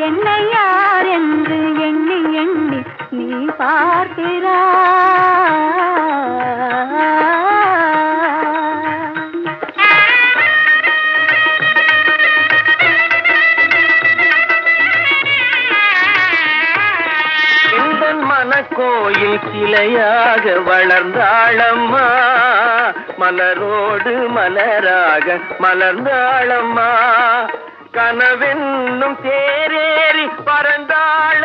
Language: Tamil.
என்னை யார் என்று எண்ணி எண்ணி நீ பார்க்கிறா கோயில் கிளையாக வளர்ந்தாளம்மா? மலரோடு மலராக மலர்ந்தாளம்மா? കനവെന്നും തേരേറി പറ